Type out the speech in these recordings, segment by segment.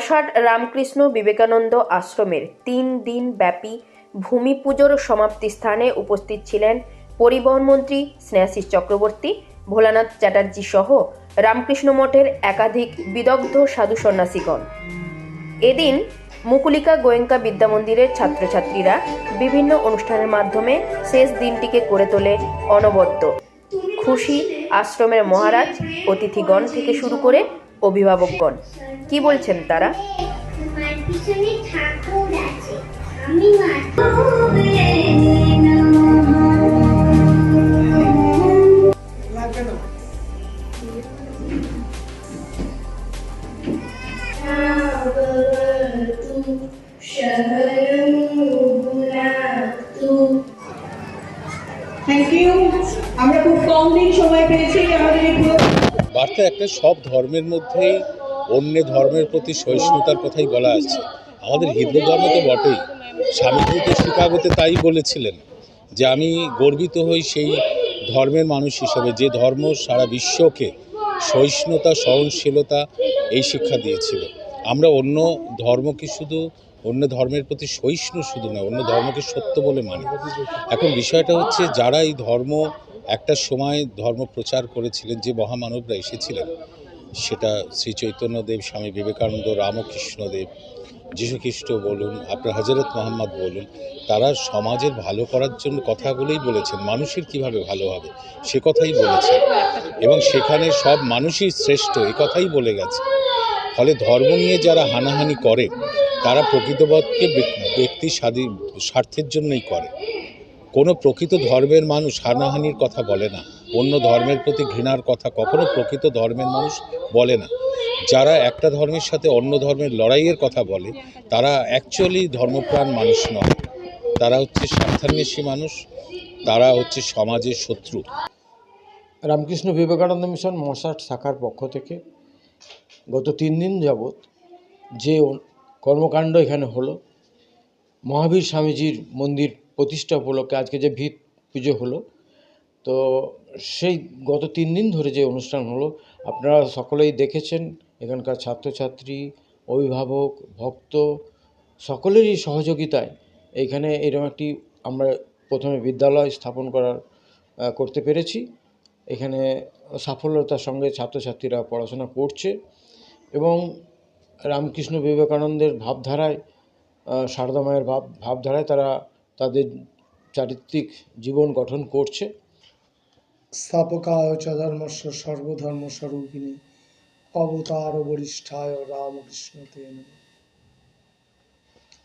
মশাট রামকৃষ্ণ বিবেকানন্দ আশ্রমের তিন দিন ব্যাপী ভূমি পুজোর সমাপ্তি স্থানে উপস্থিত ছিলেন পরিবহন মন্ত্রী স্নেহাশিস চক্রবর্তী, ভোলানাথ চ্যাটার্জি সহ রামকৃষ্ণ মঠের একাধিক বিদগ্ধ সাধু সন্ন্যাসীগণ। এদিন মুকুলিকা গোয়েঙ্কা বিদ্যা মন্দিরের ছাত্রছাত্রীরা বিভিন্ন অনুষ্ঠানের মাধ্যমে শেষ দিনটিকে করে তোলে অনবদ্য। খুশি আশ্রমের মহারাজ, অতিথিগণ থেকে শুরু করে অভিভাবকগণ। কি বলছেন তারা? থ্যাংক ইউ আমরা খুব কম দিন সময় পেয়েছি আমাদের এই বার্তা একটা সব ধর্মের মধ্যেই অন্য ধর্মের প্রতি সহিষ্ণুতার কথাই বলা আছে। আমাদের হিন্দু ধর্ম তো বটেই। স্বামীজি তো শিকাগোতে তাই বলেছিলেন যে আমি গর্বিত হই সেই ধর্মের মানুষ হিসেবে, যে ধর্ম সারা বিশ্বকে সহিষ্ণুতা, সহনশীলতা এই শিক্ষা দিয়েছিল। আমরা অন্য ধর্মকে শুধু, অন্য ধর্মের প্রতি সহিষ্ণু শুধু না অন্য ধর্মকে সত্য বলে মানি। এখন বিষয়টা হচ্ছে যারা এই ধর্ম একটা সময় ধর্ম প্রচার করেছিলেন যে মহামানবরা এসেছিলেন, সেটা শ্রী চৈতন্যদেব, স্বামী বিবেকানন্দ, রামকৃষ্ণদেব, যীশুখ্রিস্ট বলুন, আপনার হজরত মোহাম্মদ বলুন, তারা সমাজের ভালো করার জন্য কথাগুলোই বলেছেন, মানুষের কীভাবে ভালো হবে সে কথাই বলেছেন। এবং সেখানে সব মানুষই শ্রেষ্ঠ, এ কথাই বলে গেছে। ফলে ধর্ম নিয়ে যারা হানাহানি করে, তারা প্রকৃতপক্ষে ব্যক- ব্যক্তি স্বাধীন, স্বার্থের জন্যই করে। কোনো প্রকৃত ধর্মের মানুষ হানাহানির কথা বলে না। অন্য ধর্মের প্রতি ঘৃণার কথা কখনো প্রকৃত ধর্মের মানুষ বলে না। যারা একটা ধর্মের সাথে অন্য ধর্মের লড়াইয়ের কথা বলে, তারা অ্যাকচুয়ালি ধর্মপ্রাণ মানুষ নয়। তারা হচ্ছে স্বার্থান্বেষী মানুষ, তারা হচ্ছে সমাজের শত্রু। রামকৃষ্ণ বিবেকানন্দ মিশন মশাট শাখার পক্ষ থেকে গত তিন দিন যাবৎ যে কর্মকাণ্ড এখানে হলো, মহাবীর স্বামীজির মন্দির প্রতিষ্ঠা উপলক্ষে আজকে যে ভিত পুজো হলো, তো সেই গত তিন দিন ধরে যে অনুষ্ঠান হলো, আপনারা সকলেই দেখেছেন, এখানকার ছাত্রছাত্রী, অভিভাবক, ভক্ত, সকলেরই সহযোগিতায় এইখানে এরকম একটি আমরা প্রথমে বিদ্যালয় স্থাপন করার করতে পেরেছি। এখানে সাফল্যতার সঙ্গে ছাত্রছাত্রীরা পড়াশোনা করছে এবং রামকৃষ্ণ বিবেকানন্দের ভাবধারায় সারদা মায়ের ভাব, ভাবধারায় তারা তাদের চারিত্রিক জীবন গঠন করছে স্থাপকায় চ সর্বধর্ম স্বরূপিণী অবতার বরিষ্ঠায় রামকৃষ্ণ তে নমঃ।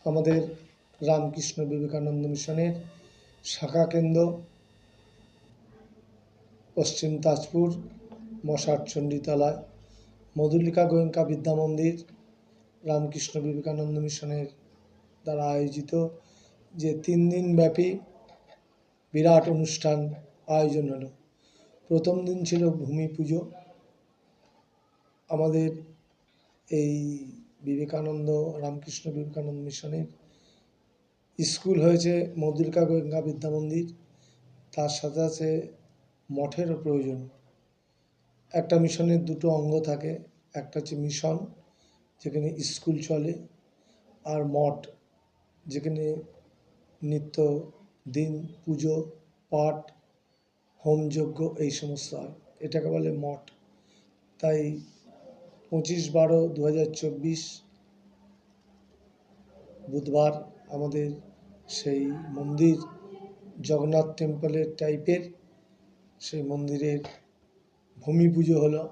আমাদের রামকৃষ্ণ বিবেকানন্দ মিশনের শাখা কেন্দ্র, পশ্চিম তাজপুর, মশার চণ্ডীতলায়, মধুলিকা গোয়েঙ্কা বিদ্যা মন্দির, রামকৃষ্ণ বিবেকানন্দ মিশনের দ্বারা আয়োজিত যে তিন দিন ব্যাপী বিরাট অনুষ্ঠান আয়োজন হলো। প্রথম দিন ছিল ভূমি পুজো। আমাদের এই বিবেকানন্দ, রামকৃষ্ণ বিবেকানন্দ মিশনের স্কুল হয়েছে মধুলিকা গোয়েঙ্কা বিদ্যা মন্দির। তার সাথে আছে মঠেরও প্রয়োজন। একটা মিশনের দুটো অঙ্গ থাকে। একটা হচ্ছে মিশন, যেখানে স্কুল চলে, আর মঠ, যেখানে নিত্য দিন, পুজো, পাঠ হোমযজ্ঞ এই সমস্ত হয়। এটাকে বলে মঠ। তাই পঁচিশ বারো দু বুধবার আমাদের সেই মন্দির, জগন্নাথ টেম্পলের টাইপের সেই মন্দিরের ভূমি পুজো হলো।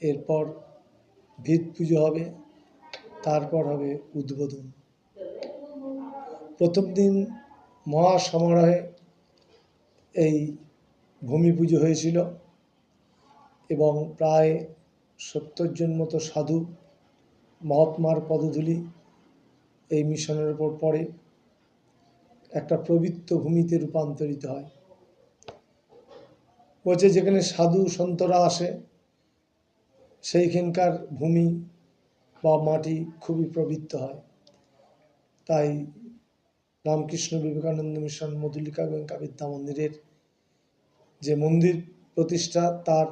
এরপর ভিত পুজো হবে, তারপর হবে উদ্বোধন। প্রথম দিন মহা সমারোহে এই ভূমি পুজো হয়েছিল এবং প্রায় সত্তর জন মতো সাধু মহাত্মার পদধূলি এই মিশনের উপর পড়ে। একটা পবিত্র ভূমিতে রূপান্তরিত হয়। বলছে যেখানে সাধু সন্তরা আসে, সেইখানকার ভূমি বা মাটি খুবই প্রবৃত্ত হয়। তাই রামকৃষ্ণ বিবেকানন্দ মিশন মধুলিকা গোয়েঙ্কা বিদ্যা মন্দিরের যে মন্দির প্রতিষ্ঠা, তার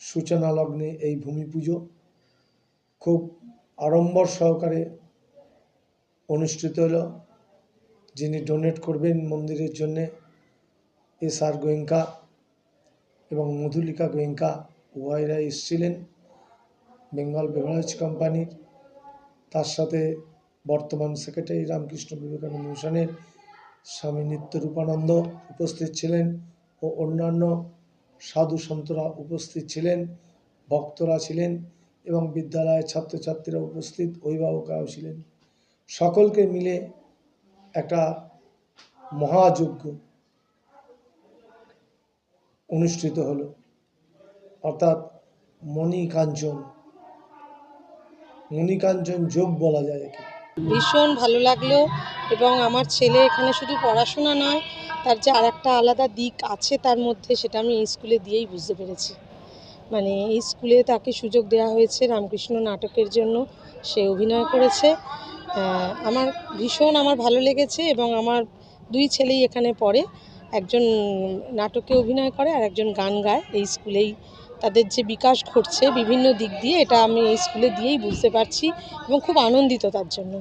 সূচনা লগ্নে এই ভূমি পুজো খুব আড়ম্বর সহকারে অনুষ্ঠিত হলো। যিনি ডোনেট করবেন মন্দিরের জন্যে এস আর গোয়েঙ্কা এবং মধুলিকা গোয়েঙ্কা উভয়রা এসেছিলেন। বেঙ্গল বেভারেজ কোম্পানির তার সাথে বর্তমান সেক্রেটারি রামকৃষ্ণ বিবেকানন্দ মিশনের স্বামী নিত্য রূপানন্দ উপস্থিত ছিলেন ও অন্যান্য সাধু সন্তরা উপস্থিত ছিলেন, ভক্তরা ছিলেন এবং বিদ্যালয়ের ছাত্রছাত্রীরা উপস্থিত, অভিভাবকরাও ছিলেন। সকলকে মিলে একটা মহাযজ্ঞ অনুষ্ঠিত হলো। অর্থাৎ মণিকাঞ্চন মণিকাঞ্চন যোগ বলা যায় একে। ভীষণ ভালো লাগল এবং আমার ছেলে এখানে শুধু পড়াশোনা নয়, তার যে আর একটা আলাদা দিক আছে তার মধ্যে সেটা আমি এই স্কুলে দিয়েই বুঝতে পেরেছি। মানে এই স্কুলে তাকে সুযোগ দেওয়া হয়েছে রামকৃষ্ণ নাটকের জন্য, সে অভিনয় করেছে। আমার ভীষণ আমার ভালো লেগেছে এবং আমার দুই ছেলেই এখানে পড়ে, একজন নাটকে অভিনয় করে আর একজন গান গায় এই স্কুলেই তাদের যে বিকাশ ঘটছে বিভিন্ন দিক দিয়ে, এটা আমি এই স্কুলে দিয়েই বুঝতে পারছি এবং খুব আনন্দিত তার জন্য।